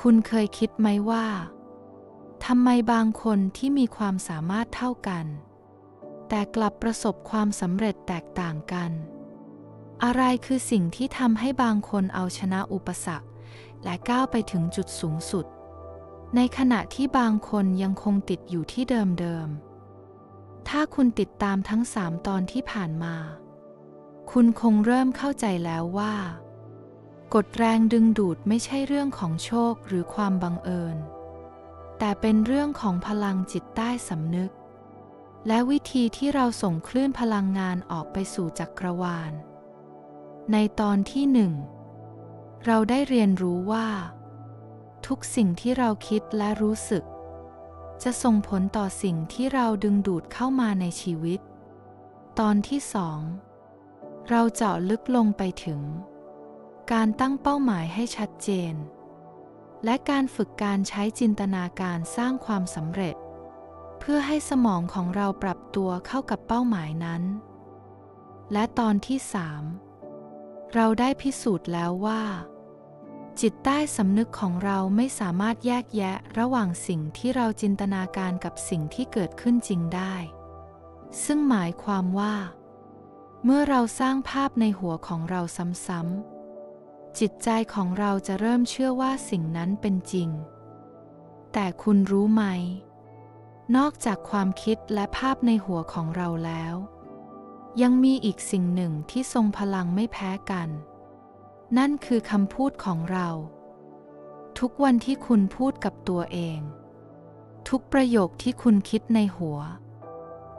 คุณเคยคิดไหมว่าทำไมบางคนที่มีความสามารถเท่ากัน แต่กลับประสบความสำเร็จแตกต่างกัน อะไรคือสิ่งที่ทำให้บางคนเอาชนะอุปสรรค และก้าวไปถึงจุดสูงสุด ในขณะที่บางคนยังคงติดอยู่ที่เดิมๆ ถ้าคุณติดตามทั้งสามตอนที่ผ่านมา คุณคงเริ่มเข้าใจแล้วว่า กฎแรงดึงดูดไม่ใช่เรื่องของโชคหรือความบังเอิญ แต่เป็นเรื่องของพลังจิตใต้สำนึก และวิธีที่เราส่งคลื่นพลังงานออกไปสู่จักรวาล ในตอนที่หนึ่งเราได้เรียนรู้ว่า ทุกสิ่งที่เราคิดและรู้สึก จะส่งผลต่อสิ่งที่เราดึงดูดเข้ามาในชีวิต ตอนที่สองเราเจาะลึกลงไปถึง การตั้งเป้าหมายให้ชัดเจน และการฝึกการใช้จินตนาการสร้างความสำเร็จ เพื่อให้สมองของเราปรับตัวเข้ากับเป้าหมายนั้น และตอนที่สามเราได้พิสูจน์แล้วว่า จิตใต้สำนึกของเราไม่สามารถแยกแยะระหว่างสิ่งที่เราจินตนาการกับสิ่งที่เกิดขึ้นจริงได้ ซึ่งหมายความว่า เมื่อเราสร้างภาพในหัวของเราซ้ำๆ จิตใจของเราจะเริ่มเชื่อว่าสิ่งนั้นเป็นจริง แต่คุณรู้ไหม นอกจากความคิดและภาพในหัวของเราแล้ว ยังมีอีกสิ่งหนึ่งที่ทรงพลังไม่แพ้กัน นั่นคือคำพูดของเรา ทุกวันที่คุณพูดกับตัวเอง ทุกประโยคที่คุณคิดในหัว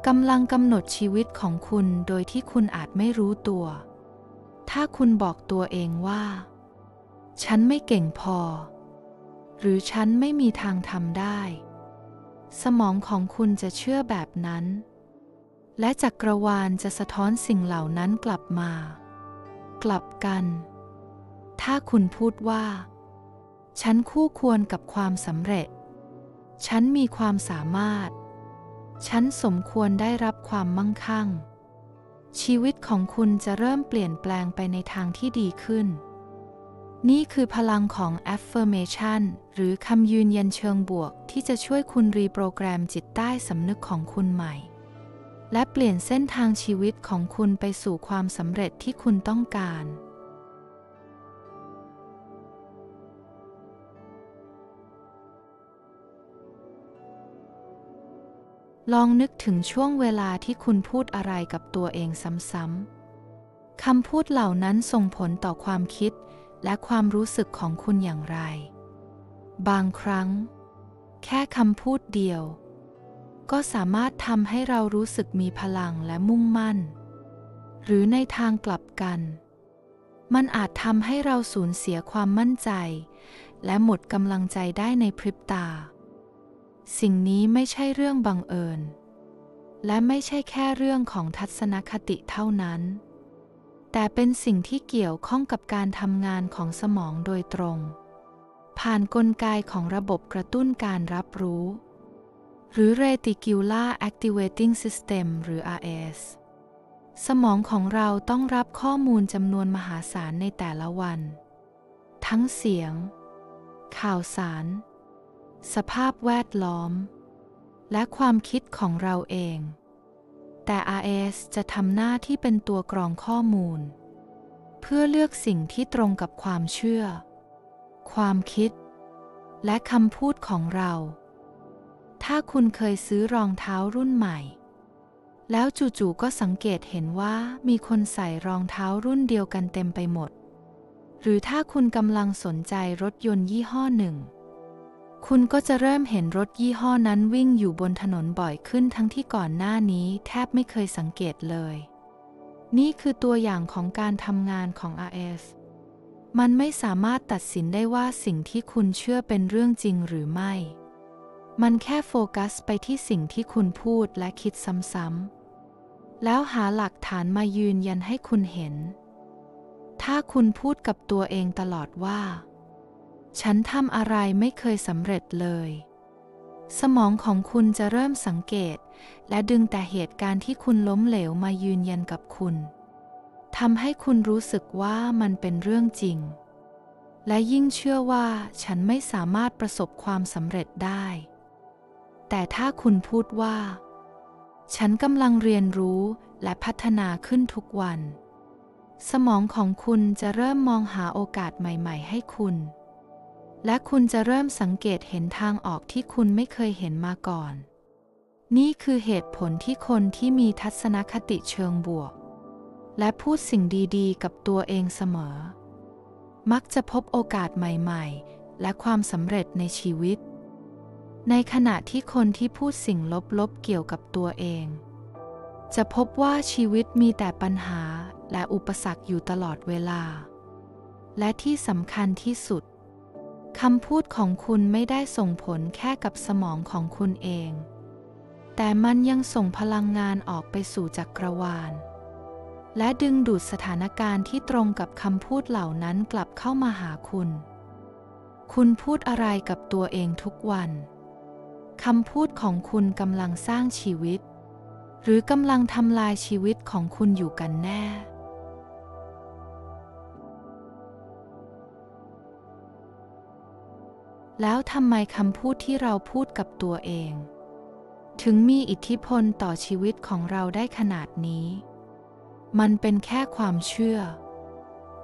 กำลังกำหนดชีวิตของคุณโดยที่คุณอาจไม่รู้ตัว ถ้าคุณบอกตัวเองว่า ฉันไม่เก่งพอ หรือฉันไม่มีทางทำได้ สมองของคุณจะเชื่อแบบนั้น และจักรวาลจะสะท้อนสิ่งเหล่านั้นกลับมา กลับกัน ถ้าคุณพูดว่า ฉันคู่ควรกับความสำเร็จ ฉันมีความสามารถ ฉันสมควรได้รับความมั่งคั่ง ชีวิตของคุณจะเริ่มเปลี่ยนแปลงไปในทางที่ดีขึ้น นี่คือพลังของ affirmation หรือคำยืนยันเชิงบวก ที่จะช่วยคุณรีโปรแกรมจิตใต้สำนึกของคุณใหม่ และเปลี่ยนเส้นทางชีวิตของคุณไปสู่ความสำเร็จที่คุณต้องการ ลองนึกถึงช่วงเวลาที่คุณพูดอะไรกับตัวเองซ้ำๆคำพูดเหล่านั้นส่งผลต่อความคิด และความรู้สึกของคุณอย่างไร บางครั้ง แค่คำพูดเดียว ก็สามารถทำให้เรารู้สึกมีพลังและมุ่งมั่น หรือในทางกลับกัน มันอาจทำให้เราสูญเสียความมั่นใจ และหมดกำลังใจได้ในพริบตา สิ่งนี้ไม่ใช่เรื่องบังเอิญ และไม่ใช่แค่เรื่องของทัศนคติเท่านั้น แต่เป็นสิ่งที่เกี่ยวข้องกับการทำงานของสมองโดยตรง ผ่านนกลไกของระบบกระตุ้นการรับรู้ หรือ Reticular Activating System หรือ RS สมองของเราต้องรับข้อมูลจำนวนมหาศาลในแต่ละวัน ทั้งเสียง ข่าวสาร สภาพแวดล้อม และความคิดของเราเอง แต่ RS จะทำหน้าที่เป็นตัวกรองข้อมูล เพื่อเลือกสิ่งที่ตรงกับความเชื่อ ความคิด และคำพูดของเรา ถ้าคุณเคยซื้อรองเท้ารุ่นใหม่ แล้วจู่ๆก็สังเกตเห็นว่ามีคนใส่รองเท้ารุ่นเดียวกันเต็มไปหมด หรือถ้าคุณกำลังสนใจรถยนต์ยี่ห้อหนึ่ง คุณก็จะเริ่มเห็นรถยี่ห้อนั้นวิ่งอยู่บนถนนบ่อยขึ้นทั้งที่ก่อนหน้านี้แทบไม่เคยสังเกตเลย นี่คือตัวอย่างของการทำงานของ RS มันไม่สามารถตัดสินได้ว่าสิ่งที่คุณเชื่อเป็นเรื่องจริงหรือไม่ มันแค่โฟกัสไปที่สิ่งที่คุณพูดและคิดซ้ำๆ แล้วหาหลักฐานมายืนยันให้คุณเห็น ถ้าคุณพูดกับตัวเองตลอดว่า ฉันทำอะไรไม่เคยสำเร็จเลย สมองของคุณจะเริ่มสังเกต และดึงแต่เหตุการณ์ที่คุณล้มเหลวมายืนยันกับคุณทำให้คุณรู้สึกว่ามันเป็นเรื่องจริง และยิ่งเชื่อว่าฉันไม่สามารถประสบความสำเร็จได้ แต่ถ้าคุณพูดว่า ฉันกำลังเรียนรู้และพัฒนาขึ้นทุกวัน สมองของคุณจะเริ่มมองหาโอกาสใหม่ ๆ ให้คุณ และคุณจะเริ่มสังเกตเห็นทางออกที่คุณไม่เคยเห็นมาก่อน นี่คือเหตุผลที่คนที่มีทัศนคติเชิงบวก และพูดสิ่งดีๆ กับตัวเองเสมอ มักจะพบโอกาสใหม่ๆ และความสำเร็จในชีวิต ในขณะที่คนที่พูดสิ่งลบๆ เกี่ยวกับตัวเอง จะพบว่าชีวิตมีแต่ปัญหาและอุปสรรคอยู่ตลอดเวลา และที่สำคัญที่สุด คำพูดของคุณไม่ได้ส่งผลแค่กับสมองของคุณเอง แต่มันยังส่งพลังงานออกไปสู่จักรวาล และดึงดูดสถานการณ์ที่ตรงกับคำพูดเหล่านั้นกลับเข้ามาหาคุณ คุณพูดอะไรกับตัวเองทุกวันคำพูดของคุณกำลังสร้างชีวิต หรือกำลังทำลายชีวิตของคุณอยู่กันแน่ แล้วทำไมคำพูดที่เราพูดกับตัวเอง ถึงมีอิทธิพลต่อชีวิตของเราได้ขนาดนี้ มันเป็นแค่ความเชื่อ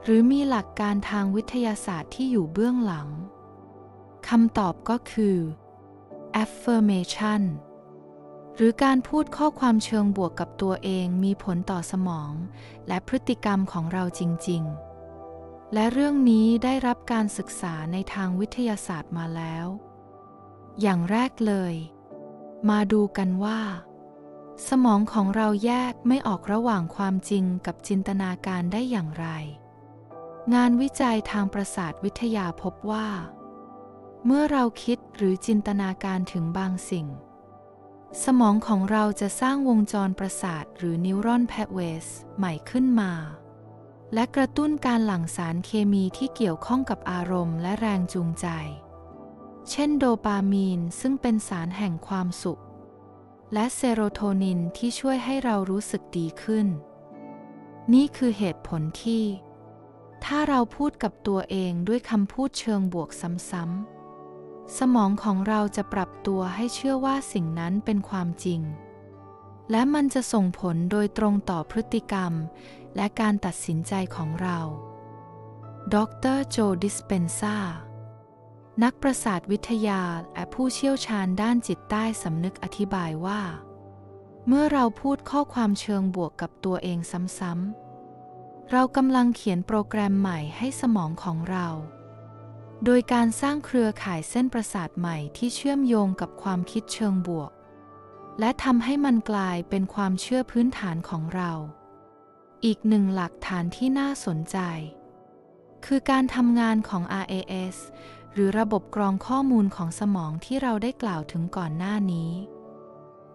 หรือมีหลักการทางวิทยาศาสตร์ที่อยู่เบื้องหลังคำตอบก็คือ affirmation หรือการพูดข้อความเชิงบวกกับตัวเองมีผลต่อสมอง และพฤติกรรมของเราจริง ๆ และเรื่องนี้ได้รับการศึกษาในทางวิทยาศาสตร์มาแล้ว อย่างแรกเลย มาดูกันว่า สมองของเราแยกไม่ออกระหว่างความจริงกับจินตนาการได้อย่างไร งานวิจัยทางประสาทวิทยาพบว่า เมื่อเราคิดหรือจินตนาการถึงบางสิ่ง สมองของเราจะสร้างวงจรประสาทหรือนิวรอนแพทเวสใหม่ขึ้นมา และกระตุ้นการหลั่งสารเคมีที่เกี่ยวข้องกับอารมณ์และแรงจูงใจ เช่นโดปามีนซึ่งเป็นสารแห่งความสุข และเซโรโทนินที่ช่วยให้เรารู้สึกดีขึ้น นี่คือเหตุผลที่ ถ้าเราพูดกับตัวเองด้วยคำพูดเชิงบวกซ้ำๆสมองของเราจะปรับตัวให้เชื่อว่าสิ่งนั้นเป็นความจริง และมันจะส่งผลโดยตรงต่อพฤติกรรม และการตัดสินใจของเรา ดรโจดิสเปนซานักประสาทวิทยาและผู้เชี่ยวชาญด้านจิตใต้สำนึกอธิบายว่า เมื่อเราพูดข้อความเชิงบวกกับตัวเองซ้ำๆ เรากำลังเขียนโปรแกรมใหม่ให้สมองของเรา โดยการสร้างเครือข่ายเส้นประสาทใหม่ที่เชื่อมโยงกับความคิดเชิงบวก และทำให้มันกลายเป็นความเชื่อพื้นฐานของเรา อีกหนึ่งหลักฐานที่น่าสนใจ คือการทำงานของ RAS หรือระบบกรองข้อมูลของสมองที่เราได้กล่าวถึงก่อนหน้านี้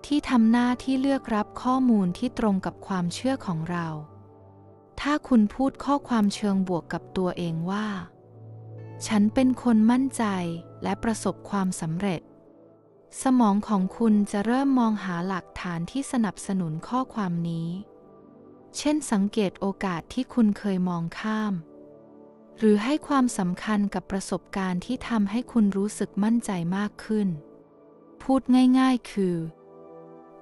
ที่ทำหน้าที่เลือกรับข้อมูลที่ตรงกับความเชื่อของเรา ถ้าคุณพูดข้อความเชิงบวกกับตัวเองว่า ฉันเป็นคนมั่นใจและประสบความสำเร็จ สมองของคุณจะเริ่มมองหาหลักฐานที่สนับสนุนข้อความนี้ เช่นสังเกตโอกาสที่คุณเคยมองข้าม หรือให้ความสำคัญกับประสบการณ์ที่ทำให้คุณรู้สึกมั่นใจมากขึ้น พูดง่ายๆคือ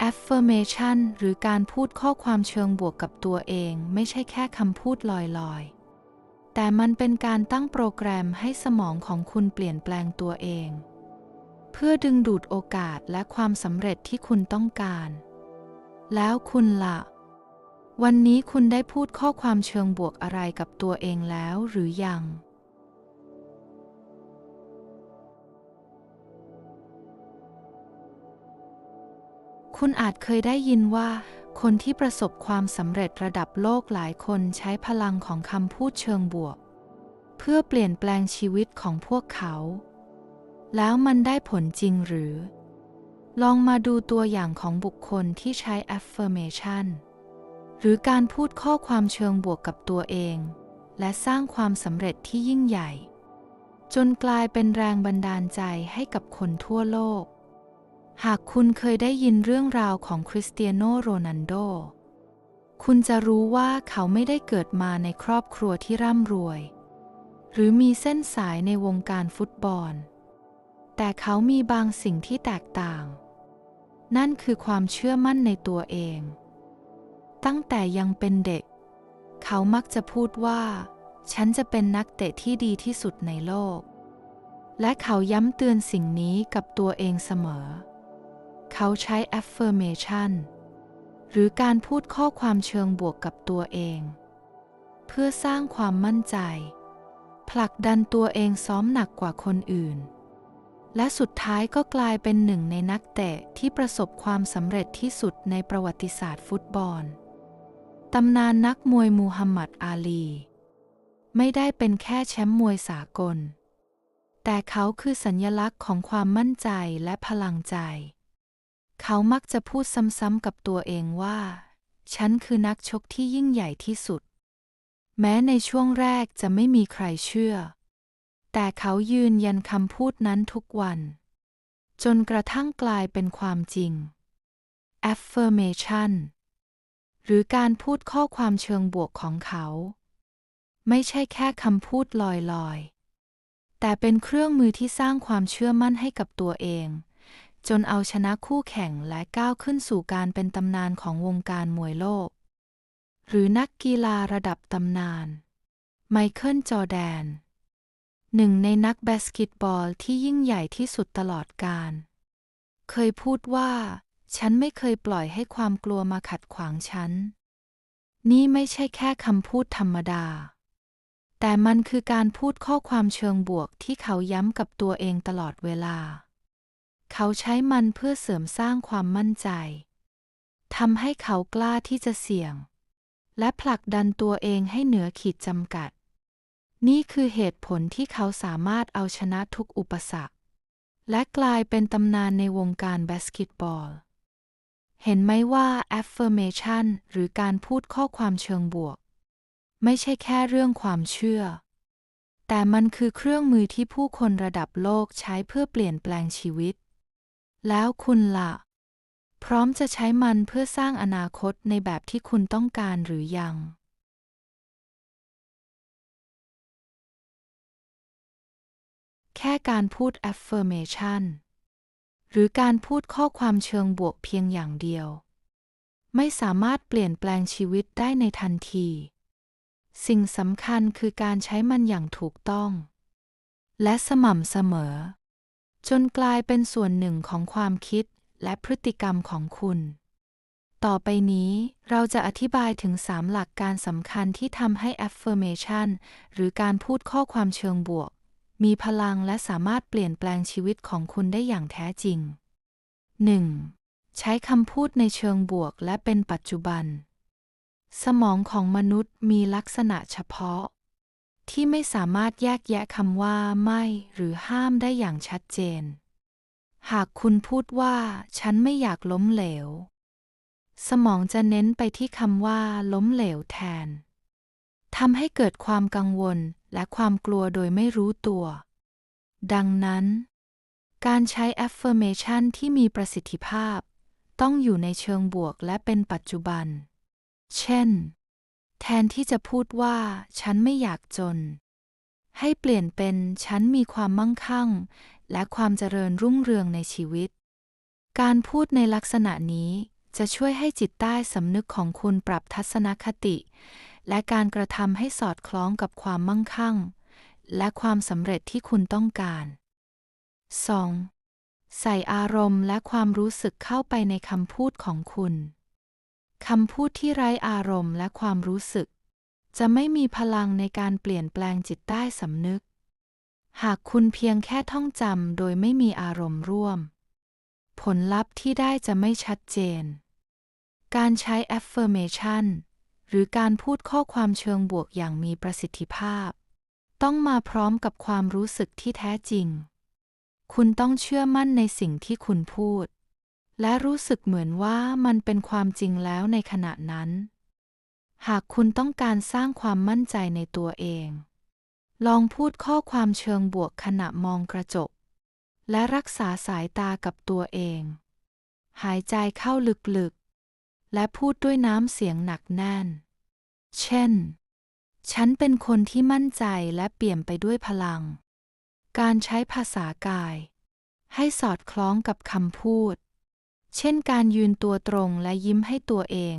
affirmation หรือการพูดข้อความเชิงบวกกับตัวเอง ไม่ใช่แค่คำพูดลอยๆ แต่มันเป็นการตั้งโปรแกรมให้สมองของคุณเปลี่ยนแปลงตัวเอง เพื่อดึงดูดโอกาสและความสำเร็จที่คุณต้องการ แล้วคุณละ่ะ วันนี้คุณได้พูดข้อความเชิงบวกอะไรกับตัวเองแล้วหรือยัง คุณอาจเคยได้ยินว่า คนที่ประสบความสำเร็จระดับโลกหลายคนใช้พลังของคำพูดเชิงบวก เพื่อเปลี่ยนแปลงชีวิตของพวกเขา แล้วมันได้ผลจริงหรือ ลองมาดูตัวอย่างของบุคคลที่ใช้ affirmation หรือการพูดข้อความเชิงบวกกับตัวเอง และสร้างความสำเร็จที่ยิ่งใหญ่ จนกลายเป็นแรงบันดาลใจให้กับคนทั่วโลก หากคุณเคยได้ยินเรื่องราวของคริสเตียโนโรนัลโด คุณจะรู้ว่าเขาไม่ได้เกิดมาในครอบครัวที่ร่ำรวย หรือมีเส้นสายในวงการฟุตบอล แต่เขามีบางสิ่งที่แตกต่าง นั่นคือความเชื่อมั่นในตัวเอง ตั้งแต่ยังเป็นเด็ก เขามักจะพูดว่า ฉันจะเป็นนักเตะที่ดีที่สุดในโลก และเขาย้ำเตือนสิ่งนี้กับตัวเองเสมอ เขาใช้ affirmation หรือการพูดข้อความเชิงบวกกับตัวเอง เพื่อสร้างความมั่นใจ ผลักดันตัวเองซ้อมหนักกว่าคนอื่น และสุดท้ายก็กลายเป็นหนึ่งในนักเตะที่ประสบความสำเร็จที่สุดในประวัติศาสตร์ฟุตบอล ตำนานนักมวยมูฮัมหมัดอาลี ไม่ได้เป็นแค่แชมป์มวยสากล แต่เขาคือสัญญลักษณ์ของความมั่นใจและพลังใจ เขามักจะพูดซ้ำๆกับตัวเองว่า ฉันคือนักชกที่ยิ่งใหญ่ที่สุด แม้ในช่วงแรกจะไม่มีใครเชื่อ แต่เขายืนยันคำพูดนั้นทุกวัน จนกระทั่งกลายเป็นความจริง affirmation หรือการพูดข้อความเชิงบวกของเขา ไม่ใช่แค่คำพูดลอยๆ แต่เป็นเครื่องมือที่สร้างความเชื่อมั่นให้กับตัวเอง จนเอาชนะคู่แข่งและก้าวขึ้นสู่การเป็นตำนานของวงการมวยโลก หรือนักกีฬาระดับตำนาน ไมเคิลจอแดน หนึ่งในนักบาสเกตบอลที่ยิ่งใหญ่ที่สุดตลอดกาลเคยพูดว่า ฉันไม่เคยปล่อยให้ความกลัวมาขัดขวางฉัน นี่ไม่ใช่แค่คำพูดธรรมดา แต่มันคือการพูดข้อความเชิงบวกที่เขาย้ำกับตัวเองตลอดเวลา เขาใช้มันเพื่อเสริมสร้างความมั่นใจทำให้เขากล้าที่จะเสี่ยง และผลักดันตัวเองให้เหนือขีดจำกัด นี่คือเหตุผลที่เขาสามารถเอาชนะทุกอุปสรรค และกลายเป็นตำนานในวงการบาสเกตบอล เห็นไหมว่า affirmation หรือการพูดข้อความเชิงบวก ไม่ใช่แค่เรื่องความเชื่อ แต่มันคือเครื่องมือที่ผู้คนระดับโลกใช้เพื่อเปลี่ยนแปลงชีวิต แล้วคุณล่ะ พร้อมจะใช้มันเพื่อสร้างอนาคตในแบบที่คุณต้องการหรือยัง แค่การพูด affirmation หรือการพูดข้อความเชิงบวกเพียงอย่างเดียว ไม่สามารถเปลี่ยนแปลงชีวิตได้ในทันที สิ่งสำคัญคือการใช้มันอย่างถูกต้อง และสม่ำเสมอ จนกลายเป็นส่วนหนึ่งของความคิดและพฤติกรรมของคุณ ต่อไปนี้เราจะอธิบายถึง3หลักการสำคัญที่ทำให้ affirmation หรือการพูดข้อความเชิงบวก มีพลังและสามารถเปลี่ยนแปลงชีวิตของคุณได้อย่างแท้จริง 1. ใช้คำพูดในเชิงบวกและเป็นปัจจุบัน สมองของมนุษย์มีลักษณะเฉพาะ ที่ไม่สามารถแยกแยะคำว่าไม่หรือห้ามได้อย่างชัดเจน หากคุณพูดว่า ฉันไม่อยากล้มเหลว สมองจะเน้นไปที่คำว่า ล้มเหลวแทนทำให้เกิดความกังวล และความกลัวโดยไม่รู้ตัว ดังนั้น การใช้ affirmation ที่มีประสิทธิภาพ ต้องอยู่ในเชิงบวกและเป็นปัจจุบัน เช่น แทนที่จะพูดว่า ฉันไม่อยากจน ให้เปลี่ยนเป็น ฉันมีความมั่งคั่ง และความเจริญรุ่งเรืองในชีวิต การพูดในลักษณะนี้จะช่วยให้จิตใต้สำนึกของคุณปรับทัศนคติ และการกระทำให้สอดคล้องกับความมั่งคั่ง และความสำเร็จที่คุณต้องการ 2. ใส่อารมณ์และความรู้สึกเข้าไปในคำพูดของคุณคำพูดที่ไร้อารมณ์และความรู้สึก จะไม่มีพลังในการเปลี่ยนแปลงจิตใต้สำนึก หากคุณเพียงแค่ท่องจำโดยไม่มีอารมณ์ร่วม ผลลัพธ์ที่ได้จะไม่ชัดเจน การใช้ affirmation หรือการพูดข้อความเชิงบวกอย่างมีประสิทธิภาพ ต้องมาพร้อมกับความรู้สึกที่แท้จริง คุณต้องเชื่อมั่นในสิ่งที่คุณพูด และรู้สึกเหมือนว่ามันเป็นความจริงแล้วในขณะนั้น หากคุณต้องการสร้างความมั่นใจในตัวเอง ลองพูดข้อความเชิงบวกขณะมองกระจก และรักษาสายตากับตัวเอง หายใจเข้าลึก และพูดด้วยน้ำเสียงหนักแน่น เช่น ฉันเป็นคนที่มั่นใจและเปลี่ยมไปด้วยพลัง การใช้ภาษากาย ให้สอดคล้องกับคำพูด เช่นการยืนตัวตรงและยิ้มให้ตัวเอง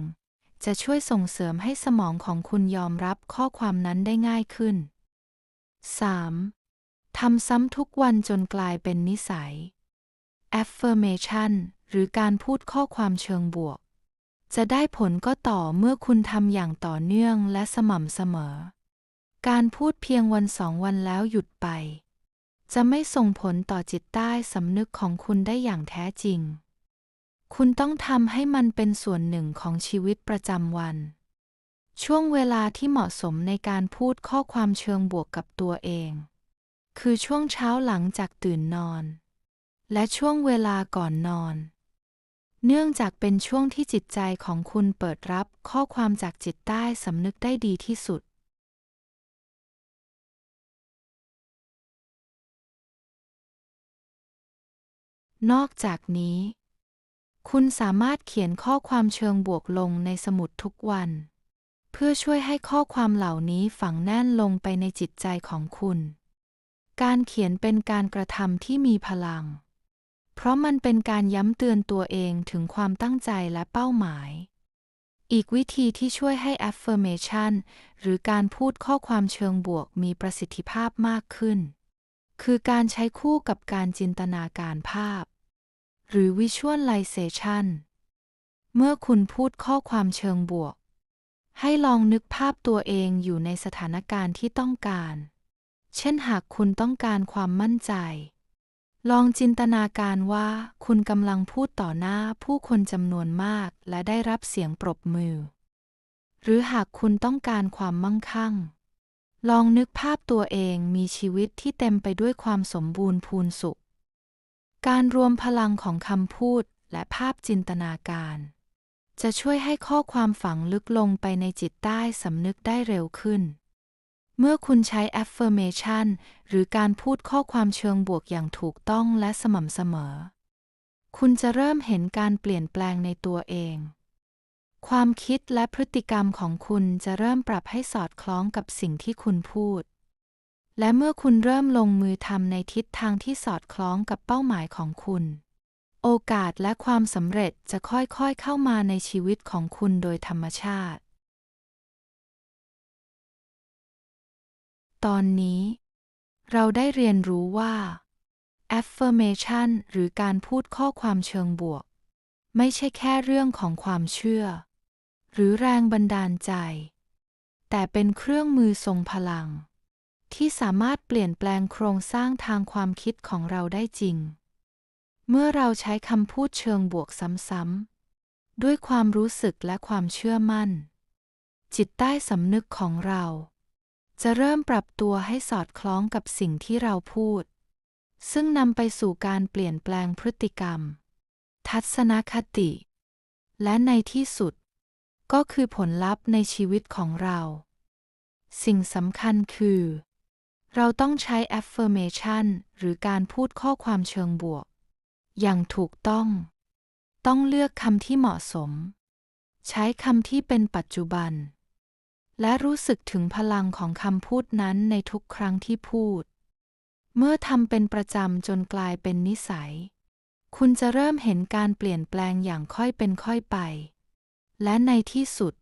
จะช่วยส่งเสริมให้สมองของคุณยอมรับข้อความนั้นได้ง่ายขึ้น 3. ทำซ้ำทุกวันจนกลายเป็นนิสัย affirmation หรือการพูดข้อความเชิงบวก จะได้ผลก็ต่อเมื่อคุณทำอย่างต่อเนื่องและสม่ำเสมอ การพูดเพียงวันสองวันแล้วหยุดไป จะไม่ส่งผลต่อจิตใต้สำนึกของคุณได้อย่างแท้จริง คุณต้องทำให้มันเป็นส่วนหนึ่งของชีวิตประจำวัน ช่วงเวลาที่เหมาะสมในการพูดข้อความเชิงบวกกับตัวเอง คือช่วงเช้าหลังจากตื่นนอน และช่วงเวลาก่อนนอน เนื่องจากเป็นช่วงที่จิตใจของคุณเปิดรับข้อความจากจิตใต้สำนึกได้ดีที่สุด นอกจากนี้ คุณสามารถเขียนข้อความเชิงบวกลงในสมุดทุกวัน เพื่อช่วยให้ข้อความเหล่านี้ฝังแน่นลงไปในจิตใจของคุณ การเขียนเป็นการกระทำที่มีพลัง เพราะมันเป็นการย้ำเตือนตัวเองถึงความตั้งใจและเป้าหมาย อีกวิธีที่ช่วยให้ affirmation หรือการพูดข้อความเชิงบวกมีประสิทธิภาพมากขึ้น คือการใช้คู่กับการจินตนาการภาพ หรือ visualization เมื่อคุณพูดข้อความเชิงบวก ให้ลองนึกภาพตัวเองอยู่ในสถานการณ์ที่ต้องการ เช่นหากคุณต้องการความมั่นใจ ลองจินตนาการว่าคุณกำลังพูดต่อหน้าผู้คนจำนวนมากและได้รับเสียงปรบมือ หรือหากคุณต้องการความมั่งคั่ง ลองนึกภาพตัวเองมีชีวิตที่เต็มไปด้วยความสมบูรณ์พูนสุข การรวมพลังของคำพูดและภาพจินตนาการ จะช่วยให้ข้อความฝังลึกลงไปในจิตใต้สำนึกได้เร็วขึ้น เมื่อคุณใช้ affirmation หรือการพูดข้อความเชิงบวกอย่างถูกต้องและสม่ำเสมอ คุณจะเริ่มเห็นการเปลี่ยนแปลงในตัวเอง ความคิดและพฤติกรรมของคุณจะเริ่มปรับให้สอดคล้องกับสิ่งที่คุณพูด และเมื่อคุณเริ่มลงมือทำในทิศทางที่สอดคล้องกับเป้าหมายของคุณ โอกาสและความสำเร็จจะค่อยๆเข้ามาในชีวิตของคุณโดยธรรมชาติ ตอนนี้ เราได้เรียนรู้ว่า affirmation หรือการพูดข้อความเชิงบวก ไม่ใช่แค่เรื่องของความเชื่อ หรือแรงบันดาลใจ แต่เป็นเครื่องมือทรงพลัง ที่สามารถเปลี่ยนแปลงโครงสร้างทางความคิดของเราได้จริง เมื่อเราใช้คำพูดเชิงบวกซ้ำๆด้วยความรู้สึกและความเชื่อมั่น จิตใต้สำนึกของเรา จะเริ่มปรับตัวให้สอดคล้องกับสิ่งที่เราพูด ซึ่งนำไปสู่การเปลี่ยนแปลงพฤติกรรม ทัศนคติ และในที่สุด ก็คือผลลัพธ์ในชีวิตของเรา สิ่งสำคัญคือ เราต้องใช้ affirmation หรือการพูดข้อความเชิงบวก อย่างถูกต้อง ต้องเลือกคำที่เหมาะสม ใช้คำที่เป็นปัจจุบัน และรู้สึกถึงพลังของคำพูดนั้นในทุกครั้งที่พูด เมื่อทำเป็นประจำจนกลายเป็นนิสัย คุณจะเริ่มเห็นการเปลี่ยนแปลงอย่างค่อยเป็นค่อยไป และในที่สุด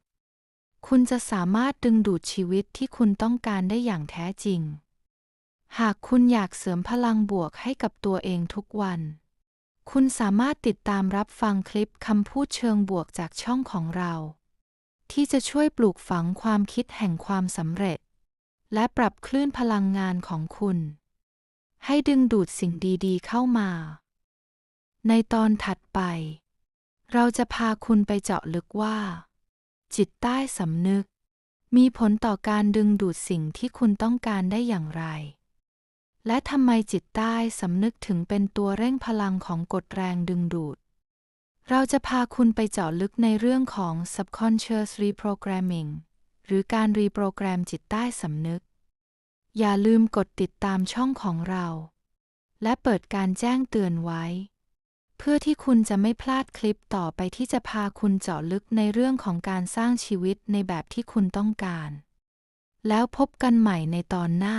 คุณจะสามารถดึงดูดชีวิตที่คุณต้องการได้อย่างแท้จริง หากคุณอยากเสริมพลังบวกให้กับตัวเองทุกวัน คุณสามารถติดตามรับฟังคลิปคำพูดเชิงบวกจากช่องของเรา ที่จะช่วยปลูกฝังความคิดแห่งความสำเร็จ และปรับคลื่นพลังงานของคุณ ให้ดึงดูดสิ่งดีๆ เข้ามา ในตอนถัดไป เราจะพาคุณไปเจาะลึกว่า จิตใต้สำนึก มีผลต่อการดึงดูดสิ่งที่คุณต้องการได้อย่างไร และทำไมจิตใต้สำนึกถึงเป็นตัวเร่งพลังของกฎแรงดึงดูด เราจะพาคุณไปเจาะลึกในเรื่องของ subconscious reprogramming หรือการรีโปรแกรมจิตใต้สำนึก อย่าลืมกดติดตามช่องของเรา และเปิดการแจ้งเตือนไว้ เพื่อที่คุณจะไม่พลาดคลิปต่อไปที่จะพาคุณเจาะลึกในเรื่องของการสร้างชีวิตในแบบที่คุณต้องการ แล้วพบกันใหม่ในตอนหน้า